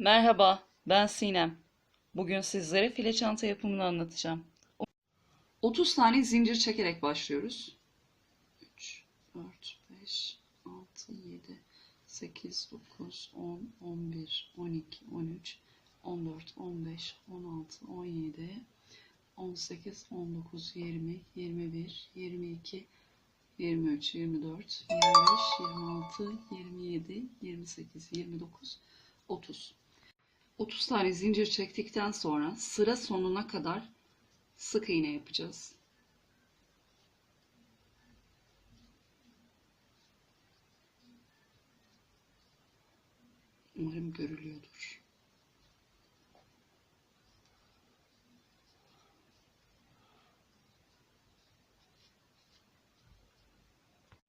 Merhaba, ben Sinem. Bugün sizlere file çanta yapımını anlatacağım. 30 tane zincir çekerek başlıyoruz. 3, 4, 5, 6, 7, 8, 9, 10, 11, 12, 13, 14, 15, 16, 17, 18, 19, 20, 21, 22, 23, 24, 25, 26, 27, 28, 29, 30. 30 tane zincir çektikten sonra sıra sonuna kadar sık iğne yapacağız. Umarım görülüyordur.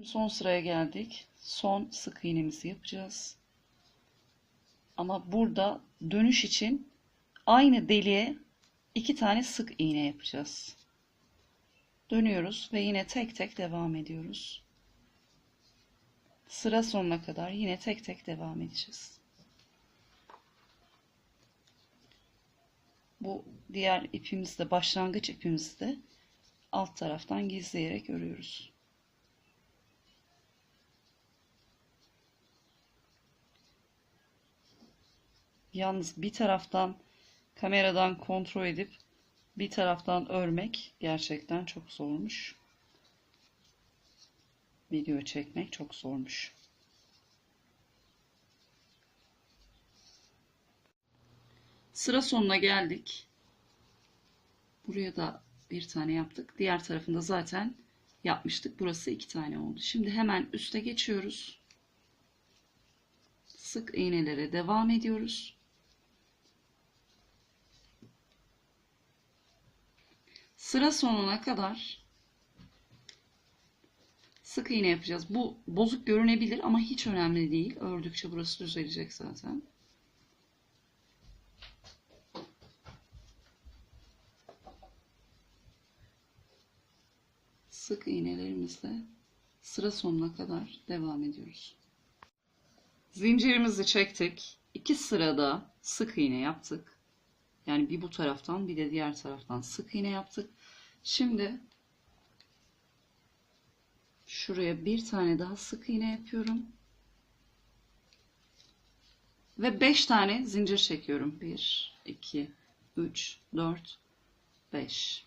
Son sıraya geldik. Son sık iğnemizi yapacağız. Ama burada dönüş için aynı deliğe iki tane sık iğne yapacağız. Dönüyoruz ve yine tek tek devam ediyoruz. Sıra sonuna kadar yine tek tek devam edeceğiz. Bu diğer ipimizde başlangıç ipimizde alt taraftan gizleyerek örüyoruz. Yalnız bir taraftan kameradan kontrol edip bir taraftan örmek gerçekten çok zormuş. Video çekmek çok zormuş. Sıra sonuna geldik. Buraya da bir tane yaptık. Diğer tarafında zaten yapmıştık. Burası iki tane oldu. Şimdi hemen üste geçiyoruz. Sık iğnelere devam ediyoruz. Sıra sonuna kadar sık iğne yapacağız. Bu bozuk görünebilir ama hiç önemli değil. Ördükçe burası düzelecek zaten. Sık iğnelerimizle sıra sonuna kadar devam ediyoruz. Zincirimizi çektik. İki sırada sık iğne yaptık. Yani bir bu taraftan bir de diğer taraftan sık iğne yaptık. Şimdi şuraya bir tane daha sık iğne yapıyorum. Ve 5 tane zincir çekiyorum. 1, 2, 3, 4, 5.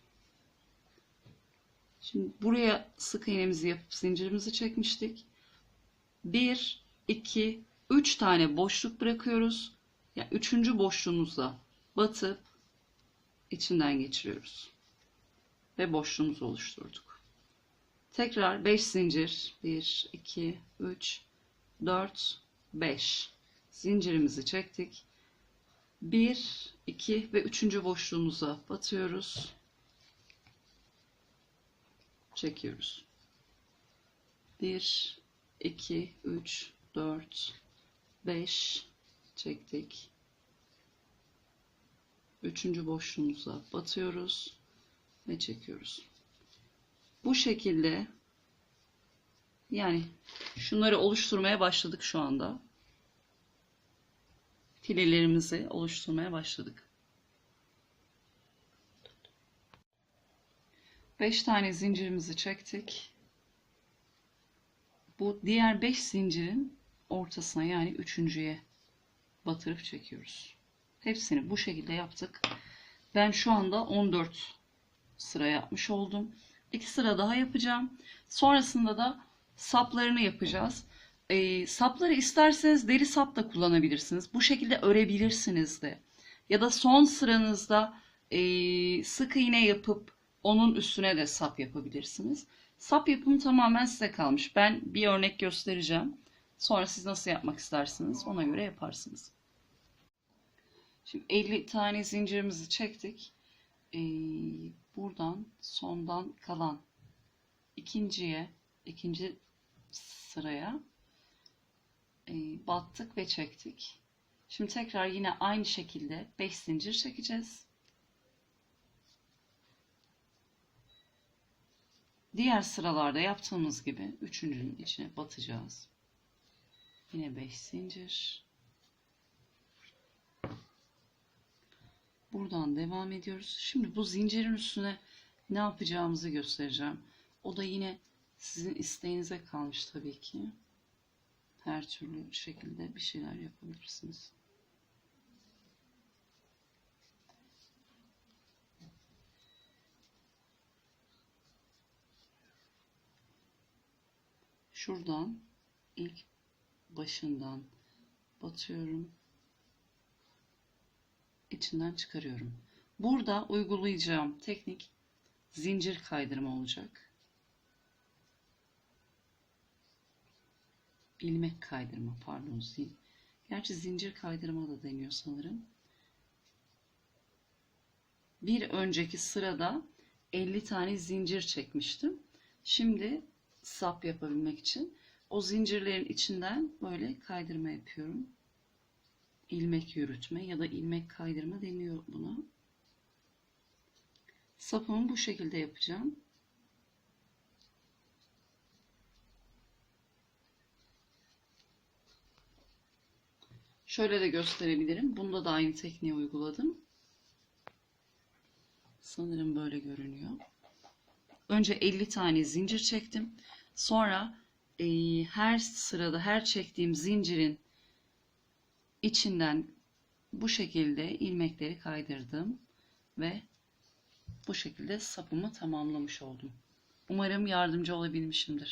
Şimdi buraya sık iğnemizi yapıp zincirimizi çekmiştik. 1, 2, 3 tane boşluk bırakıyoruz. Yani üçüncü boşluğumuzda batıp içinden geçiriyoruz. Ve boşluğumuzu oluşturduk. Tekrar 5 zincir. 1, 2, 3, 4, 5. Zincirimizi çektik. 1, 2 ve 3. boşluğumuza batıyoruz. Çekiyoruz. 1, 2, 3, 4, 5 çektik. Üçüncü boşluğumuza batıyoruz ve çekiyoruz. Bu şekilde yani şunları oluşturmaya başladık şu anda. Filelerimizi oluşturmaya başladık. 5 tane zincirimizi çektik. Bu diğer 5 zincirin ortasına yani üçüncüye batırıp çekiyoruz. Hepsini bu şekilde yaptık. Ben şu anda 14 sıra yapmış oldum. 2 sıra daha yapacağım. Sonrasında da saplarını yapacağız. E, sapları isterseniz deri sap da kullanabilirsiniz. Bu şekilde örebilirsiniz de. Ya da son sıranızda e, sık iğne yapıp onun üstüne de sap yapabilirsiniz. Sap yapımı tamamen size kalmış. Ben bir örnek göstereceğim. Sonra siz nasıl yapmak istersiniz ona göre yaparsınız. Şimdi 50 tane zincirimizi çektik. Ee, buradan sondan kalan ikinciye, ikinci sıraya e, battık ve çektik. Şimdi tekrar yine aynı şekilde 5 zincir çekeceğiz. Diğer sıralarda yaptığımız gibi üçüncünün içine batacağız. Yine 5 zincir. Buradan devam ediyoruz. Şimdi bu zincirin üstüne ne yapacağımızı göstereceğim. O da yine sizin isteğinize kalmış tabii ki. Her türlü şekilde bir şeyler yapabilirsiniz. Şuradan ilk başından batıyorum. İçinden çıkarıyorum. Burada uygulayacağım teknik zincir kaydırma olacak. ilmek kaydırma pardon zin. Gerçi zincir kaydırma da deniyor sanırım. Bir önceki sırada 50 tane zincir çekmiştim. Şimdi sap yapabilmek için o zincirlerin içinden böyle kaydırma yapıyorum. İlmek yürütme ya da ilmek kaydırma deniyor buna. Sapımı bu şekilde yapacağım. Şöyle de gösterebilirim. Bunda da aynı tekniği uyguladım. Sanırım böyle görünüyor. Önce 50 tane zincir çektim. Sonra e, her sırada her çektiğim zincirin içinden bu şekilde ilmekleri kaydırdım ve bu şekilde sapımı tamamlamış oldum. Umarım yardımcı olabilmişimdir.